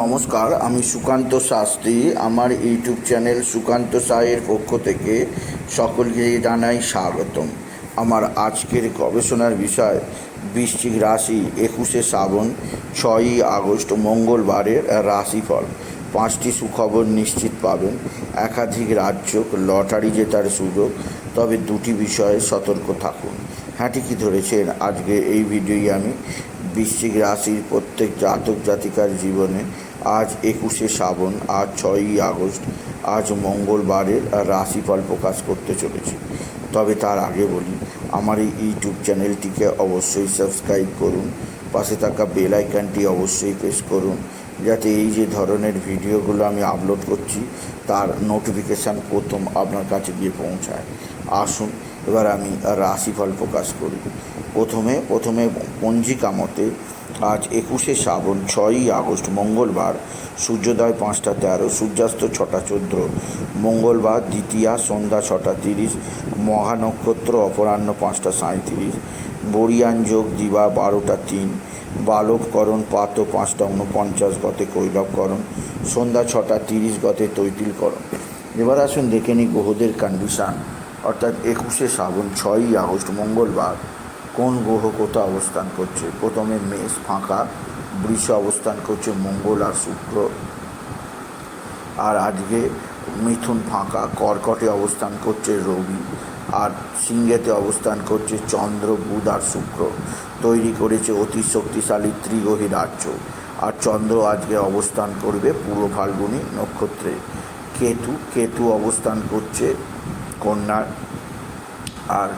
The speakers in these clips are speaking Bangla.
নমস্কার, আমি সুকান্ত শাস্ত্রী। আমার ইউটিউব চ্যানেল সুকান্ত সাহের পক্ষ থেকে সকলকে জানাই স্বাগতম। আমার আজকের গবেষণার বিষয়, বৃশ্চিক রাশি একুশে শ্রাবণ, ছয়ই আগস্ট, মঙ্গলবারের রাশিফল। পাঁচটি সুখবর নিশ্চিত পাবেন। একাধিক রাজ্য লটারি জেতার সুযোগ, তবে দুটি বিষয়ে সতর্ক থাকুন। হ্যাঁ ঠিকই ধরেছেন। আজকে এই ভিডিওই আমি বৃশ্চিক রাশির প্রত্যেক জাতক জাতিকার জীবনে আজ একুশে শ্রাবণ, আজ ছয়ই আগস্ট, আজ মঙ্গলবারের রাশিফল প্রকাশ করতে চলেছি। তবে তার আগে বলি, আমার এই ইউটিউব চ্যানেলটিকে অবশ্যই সাবস্ক্রাইব করুন, পাশে থাকা বেল আইকনটি অবশ্যই প্রেস করুন, যাতে এই যে ধরনের ভিডিওগুলো আমি আপলোড করছি, তার নোটিফিকেশান প্রথম আপনার কাছে গিয়ে পৌঁছায়। আসুন, এবার আমি রাশিফল প্রকাশ করি। প্রথমে প্রথমে পঞ্জিকা মতে আজ একুশে শ্রাবণ, ছয়ই আগস্ট, মঙ্গলবার, সূর্যোদয় পাঁচটা তেরো, সূর্যাস্ত ছটা চোদ্দ, মঙ্গলবার দ্বিতীয়া সন্ধ্যা ছটা তিরিশ, মহানক্ষত্র অপরাহ্ন পাঁচটা সাঁত্রিশ বরিয়ান যোগ দিবা বারোটা তিন বালককরণ পাত পাঁচটা উনপঞ্চাশ গতে কৈলবকরণ, সন্ধ্যা ছটা তিরিশ গতে তৈতিলকরণ। এবার আসুন দেখে নিই গ্রহদের কন্ডিশান অর্থাৎ একুশে শ্রাবণ, ছয়ই আগস্ট, মঙ্গলবার। কোন গ্রহ কোথাও অবস্থান করছে? প্রথমে মেষ, ফাঁকা, বৃষ অবস্থান করছে, মঙ্গল আর শুক্র। আর আজকে মিথুন ফাঁকা, কর্কটে অবস্থান করছে, রবি। আর সিংহেতে অবস্থান করছে, চন্দ্র, বুধ আর শুক্র। তৈরি করেছে অতি শক্তিশালী ত্রিগ্রহী রাজ্য। আর চন্দ্র আজকে অবস্থান করবে পূর্ব ফাল্গুনী নক্ষত্রে। কেতু কেতু অবস্থান করছে কন্যার আর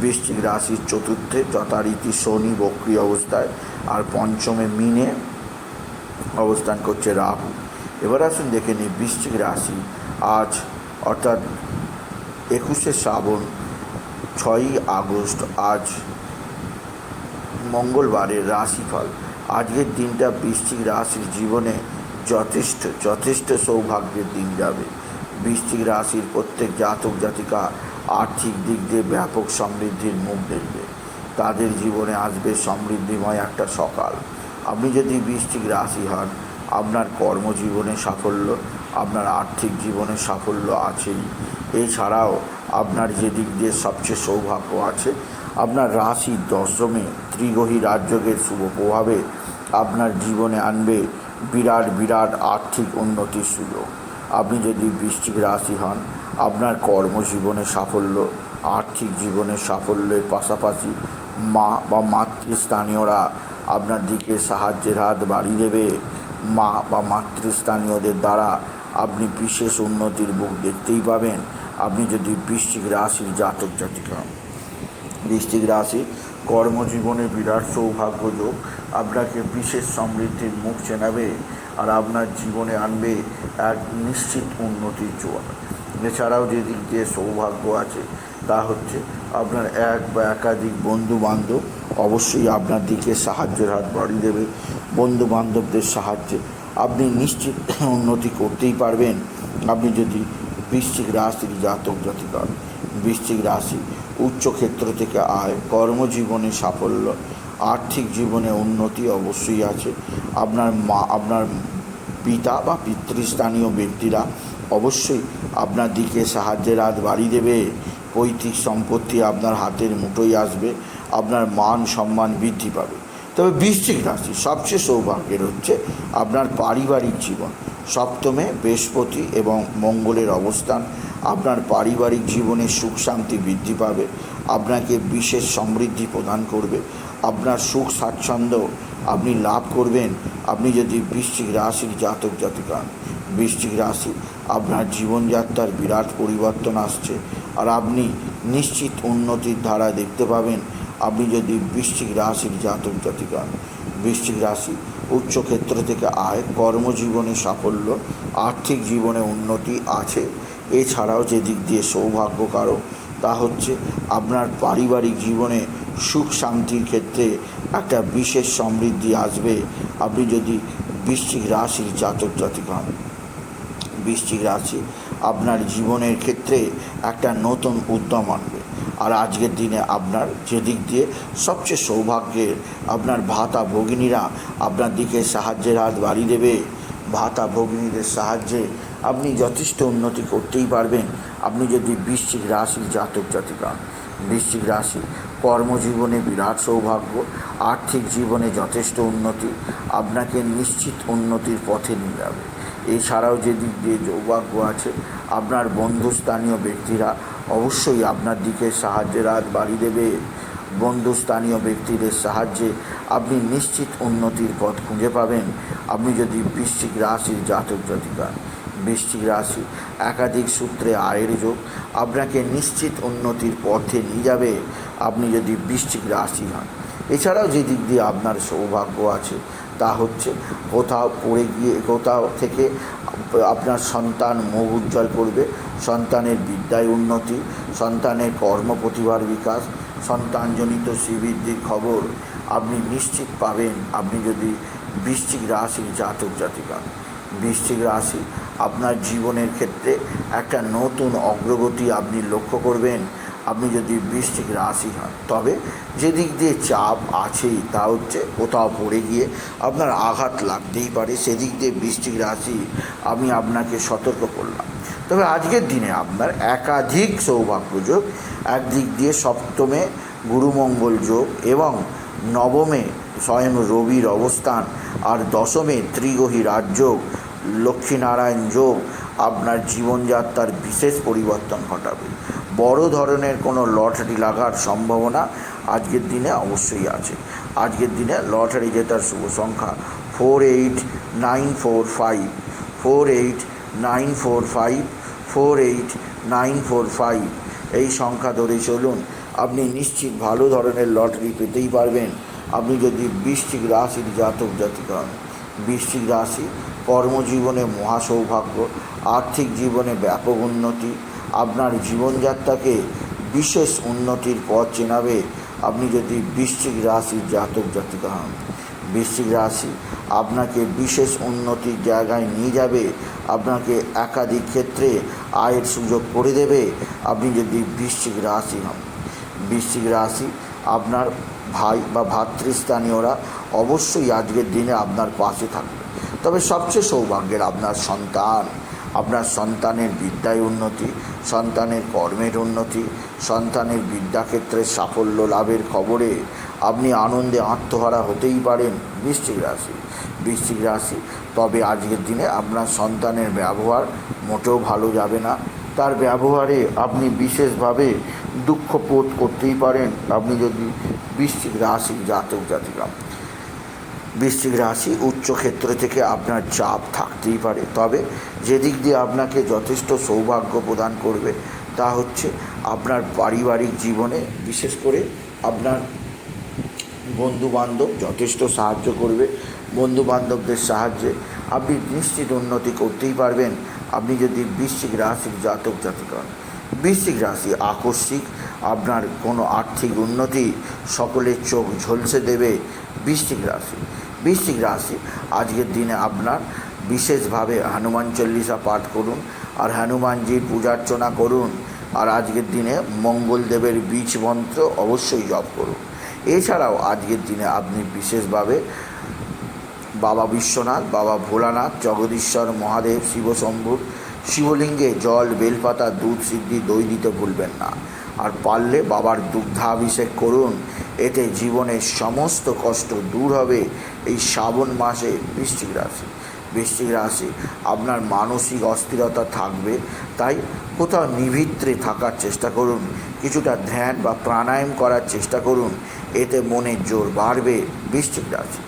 বৃশ্চিক রাশির চতুর্থে যথারীতি শনি বক্রি অবস্থায় আর পঞ্চমে মিনে অবস্থান করছে রাহু। এবার আসুন দেখে নিই বৃশ্চিক রাশি। আজ অর্থাৎ একুশে শ্রাবণ ছয়ই আগস্ট, আজ মঙ্গলবারের রাশিফল। আজকের দিনটা বৃশ্চিক রাশির জীবনে যথেষ্ট যথেষ্ট সৌভাগ্যের দিন যাবে। বৃশ্চিক রাশির প্রত্যেক জাতক জাতিকা আর্থিক দিক দিয়ে ব্যাপক সমৃদ্ধির মুখ দেখবে। তাদের জীবনে আসবে সমৃদ্ধিময় একটা সকাল। আপনি যদি বৃষ্টিক রাশি হন, আপনার কর্মজীবনে সাফল্য, আপনার আর্থিক জীবনে সাফল্য আছেই। এছাড়াও আপনার যে দিক দিয়ে সবচেয়ে সৌভাগ্য আছে, আপনার রাশি দশমে ত্রিগ্রহী রাজযোগের শুভ প্রভাবে আপনার জীবনে আনবে বিরাট বিরাট আর্থিক উন্নতির সুযোগ। আপনি যদি বৃষ্টিক রাশি হন আপনার কর্মজীবনে সাফল্য, আর্থিক জীবনে সাফল্যের পাশাপাশি মা বা মাতৃস্থানীয়রা আপনার দিকে সাহায্যের হাত বাড়িয়ে দেবে। মা বা মাতৃস্থানীয়দের দ্বারা আপনি বিশেষ উন্নতির মুখ দেখতেই পাবেন। আপনি যদি বৃশ্চিক রাশির জাতক জাতিকা, বৃশ্চিক রাশি কর্মজীবনে বিরাট সৌভাগ্য যোগ আপনাকে বিশেষ সমৃদ্ধির মুখ চেনাবে আর আপনার জীবনে আনবে এক নিশ্চিত উন্নতির জোয়ার। এছাড়াও যে দিক দিয়ে সৌভাগ্য আছে, তা হচ্ছে আপনার এক বা একাধিক বন্ধু বান্ধব অবশ্যই আপনার দিকে সাহায্যের হাত বাড়িয়ে দেবে। বন্ধু বান্ধবদের সাহায্যে আপনি নিশ্চিত উন্নতি করতেই পারবেন। আপনি যদি বৃশ্চিক রাশির জাতক জাতিকার, বৃশ্চিক রাশি উচ্চক্ষেত্র থেকে আয়, কর্মজীবনে সাফল্য, আর্থিক জীবনে উন্নতি অবশ্যই আছে। আপনার মা, আপনার পিতা বা পিতৃস্থানীয় ব্যক্তিরা অবশ্যই আপনার দিকে সাহায্যের হাত বাড়িয়ে দেবে। পৈতৃক সম্পত্তি আপনার হাতের মুঠোই আসবে। আপনার মান সম্মান বৃদ্ধি পাবে। তবে বৃশ্চিক রাশি সবচেয়ে সৌভাগ্যের হচ্ছে আপনার পারিবারিক জীবন। সপ্তমে বৃহস্পতি এবং মঙ্গলের অবস্থান। আপনার পারিবারিক জীবনে সুখ শান্তি বৃদ্ধি পাবে। আপনাকে বিশেষ সমৃদ্ধি প্রদান করবে। আপনার সুখ স্বাচ্ছন্দ্য আপনি লাভ করবেন। আপনি যদি বৃশ্চিক রাশির জাতক জাতিকা বৃশ্চিক রাশি। আপনার জীবনযাত্রার বিরাট পরিবর্তন আসছে। আর আপনি নিশ্চিত উন্নতির ধারা দেখতে পাবেন। আপনি যদি বৃশ্চিক রাশির জাতক জাতিকা বৃশ্চিক রাশি উচ্চক্ষেত্র থেকে আয়, কর্মজীবনে সাফল্য, আর্থিক জীবনে উন্নতি আছে। এছাড়াও যে দিক দিয়ে সৌভাগ্য কারক তা হচ্ছে আপনার পারিবারিক জীবনে সুখ শান্তির ক্ষেত্রে একটা বিশেষ সমৃদ্ধি আসবে। আপনি যদি বৃশ্চিক রাশির জাতক জাতিকা বৃশ্চিক রাশি, আপনার জীবনের ক্ষেত্রে একটা নতুন উদ্যম আনবে। আর আজকের দিনে আপনার যেদিক দিয়ে সবচেয়ে সৌভাগ্যের, আপনার ভাতা ভগিনীরা আপনার দিকে সাহায্যের হাত বাড়িয়ে দেবে। ভাতা ভগ্নীদের সাহায্যে আপনি যথেষ্ট উন্নতি করতেই পারবেন। আপনি যদি বৃশ্চিক রাশির জাতক জাতিকা, বৃশ্চিক রাশি, কর্মজীবনে বিরাট সৌভাগ্য, আর্থিক জীবনে যথেষ্ট উন্নতি, আপনাকে নিশ্চিত উন্নতির পথে নিয়ে যাবে। এছাড়াও যে দিক দিয়ে সৌভাগ্য আছে, আপনার বন্ধুস্থানীয় ব্যক্তিরা অবশ্যই আপনার দিকে সাহায্যের হাত বাড়িয়ে দেবে। বন্ধুস্থানীয় ব্যক্তিদের সাহায্যে আপনি নিশ্চিত উন্নতির পথ খুঁজে পাবেন। আপনি যদি বৃশ্চিক রাশির জাতক জাতিকা, বৃশ্চিক রাশি একাধিক সূত্রে আয়ের যোগ, আপনাকে নিশ্চিত উন্নতির পথে নিয়ে যাবে। আপনি যদি বৃশ্চিক রাশি হন, এছাড়াও যে দিক দিয়ে আপনার সৌভাগ্য আছে তা হচ্ছে কোথাও পড়ে গিয়ে, কোথাও থেকে আপনার সন্তান মুখ উজ্জ্বল করবে, সন্তানের বিদ্যায় উন্নতি, সন্তানের কর্ম প্রতিভার বিকাশ, সন্তানজনিত শ্রীবৃদ্ধির খবর আপনি নিশ্চিত পাবেন, আপনি যদি বৃশ্চিক রাশির জাতক জাতিকা। বৃশ্চিক রাশি আপনার জীবনের ক্ষেত্রে একটা নতুন অগ্রগতি আপনি লক্ষ্য করবেন আপনি যদি বৃশ্চিক রাশি হন, তবে যেদিক দিয়ে চাপ আছেই তা হচ্ছে কোথাও পড়ে গিয়ে আপনার আঘাত লাগতেই পারে, সেদিক দিয়ে বৃশ্চিক রাশি আমি আপনাকে সতর্ক করলাম। তবে আজকের দিনে আপনার একাধিক সৌভাগ্য যোগ, একদিক দিয়ে সপ্তমে গুরুমঙ্গল যোগ এবং নবমে স্বয়ং রবির অবস্থান আর দশমে ত্রিগহী রাজযোগ লক্ষ্মীনারায়ণ যোগ আপনার জীবনযাত্রার বিশেষ পরিবর্তন ঘটাবে। বড় ধরনের কোনো লটারি লাগার সম্ভাবনা আজকের দিনে অবশ্যই আছে। আজকের দিনে লটারি জেতার শুভ সংখ্যা four eight nine four five four eight nine four five four eight nine four five এই সংখ্যা ধরে চলুন, আপনি নিশ্চিত ভালো ধরনের লটারি পেতেই পারবেন। আপনি যদি বৃশ্চিক রাশির জাতক জাতিকা হন বৃশ্চিক রাশি কর্মজীবনে মহাসৌভাগ্য আর্থিক জীবনে ব্যাপক উন্নতি আপনার জীবনযাত্রাকে বিশেষ উন্নতির পথ চেনাবে। আপনি যদি বৃশ্চিক রাশির জাতক, জাতিকা হন, বৃশ্চিক রাশি আপনাকে বিশেষ উন্নতির জায়গায় নিয়ে যাবে। আপনাকে একাধিক ক্ষেত্রে আয়ের সুযোগ করে দেবে। আপনি যদি বৃশ্চিক রাশি হন, বৃশ্চিক রাশি আপনার ভাই বা ভাতৃস্থানীয়রা অবশ্যই আজকের দিনে আপনার পাশে থাকবে। তবে সবচেয়ে সৌভাগ্যের আপনার সন্তান আপনার সন্তানের বিদ্যায় উন্নতি, সন্তানের কর্মের উন্নতি, সন্তানের বিদ্যাক্ষেত্রে সাফল্য লাভের খবরে আপনি আনন্দে আত্মহারা হতেই পারেন বৃশ্চিক রাশি। বৃশ্চিক রাশি, তবে আজকের দিনে আপনার সন্তানের ব্যবহার মোটেও ভালো যাবে না। তার ব্যবহারে আপনি বিশেষভাবে দুঃখ বোধ করতেই পারেন। আপনি যদি বৃশ্চিক রাশি জাতক জাতিকা বৃশ্চিক রাশি উচ্চ ক্ষেত্র থেকে আপনার চাপ থাকতেই পারে। তবে যেদিক দিয়ে আপনাকে যথেষ্ট সৌভাগ্য প্রদান করবে, তা হচ্ছে আপনার পারিবারিক জীবনে, বিশেষ করে আপনার বন্ধুবান্ধব যথেষ্ট সাহায্য করবে। বন্ধুবান্ধবদের সাহায্যে আপনি নিশ্চিত উন্নতি করতেই পারবেন। আপনি যদি বৃশ্চিক রাশির জাতক জাতিক হন, বৃশ্চিক রাশি আকস্মিক আপনার কোনো আর্থিক উন্নতি সকলের চোখ ঝলসে দেবে বৃশ্চিক রাশি। বৃশ্চিক রাশি, আজকের দিনে আপনার বিশেষভাবে হনুমান চল্লিশা পাঠ করুন আর হনুমানজির পূজার্চনা করুন আর আজকের দিনে মঙ্গলদেবের বীজ মন্ত্র অবশ্যই জপ করুন। এছাড়াও আজকের দিনে আপনি বিশেষভাবে বাবা বিশ্বনাথ, বাবা ভোলানাথ, জগদীশ্বর, মহাদেব, শিবশম্ভুর, শিবলিঙ্গে জল, বেলপাতা, দুধ, সিদ্ধি, দই দিতে ভুলবেন না। আর পারলে বাবার দুগ্ধাভিষেক করুন। এতে জীবনের সমস্ত কষ্ট দূর হবে এই শ্রাবণ মাসে বৃশ্চিক রাশি। বৃশ্চিক রাশি, আপনার মানসিক অস্থিরতা থাকবে, তাই কোথাও নিভিত্রে থাকার চেষ্টা করুন। কিছুটা ধ্যান বা প্রাণায়াম করার চেষ্টা করুন। এতে মনের জোর বাড়বে বৃশ্চিক রাশি।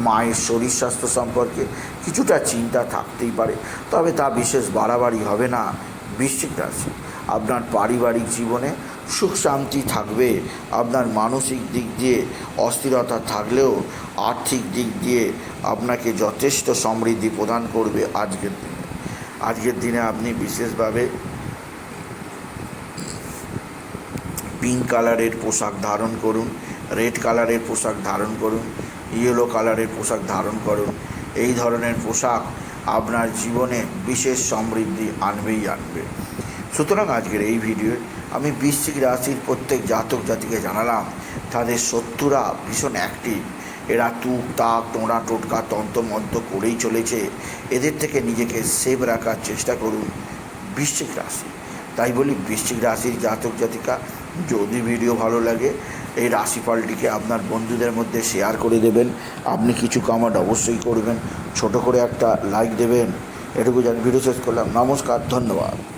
মায়ের শরীর স্বাস্থ্য সম্পর্কে কিছুটা চিন্তা থাকতেই পারে, তবে তা বিশেষ বাড়াবাড়ি হবে না বৃশ্চিক রাশি। আপনার পারিবারিক জীবনে সুখ শান্তি থাকবে। আপনার মানসিক দিক দিয়ে অস্থিরতা থাকলেও আর্থিক দিক দিয়ে আপনাকে যথেষ্ট সমৃদ্ধি প্রদান করবে আজকের দিনে। আজকের দিনে আপনি বিশেষভাবে পিঙ্ক কালারের পোশাক ধারণ করুন রেড কালারের পোশাক ধারণ করুন ইয়েলো কালারের পোশাক ধারণ করুন। এই ধরনের পোশাক আপনার জীবনে বিশেষ সমৃদ্ধি আনবেই আনবে। সুতরাং আজকের এই ভিডিও আমি বৃশ্চিক রাশির প্রত্যেক জাতক জাতিকে জানালাম, তাদের শত্রুরা ভীষণ অ্যাক্টিভ এরা তুক, তাক টোঁড়া টোটকা, তন্ত্রমন্ত্র করেই চলেছে। এদের থেকে নিজেকে সেভ রাখার চেষ্টা করুন বৃশ্চিক রাশি। তাই বলি বৃশ্চিক রাশির জাতক জাতিকা, যদি ভিডিও ভালো লাগে, এই রাশিফলটিকে আপনার বন্ধুদের মধ্যে শেয়ার করে দেবেন। আপনি কিছু কামাট অবশ্যই করবেন। ছোট করে একটা লাইক দেবেন। এটুকু জানি ভিডিও শেষ করলাম। নমস্কার, ধন্যবাদ।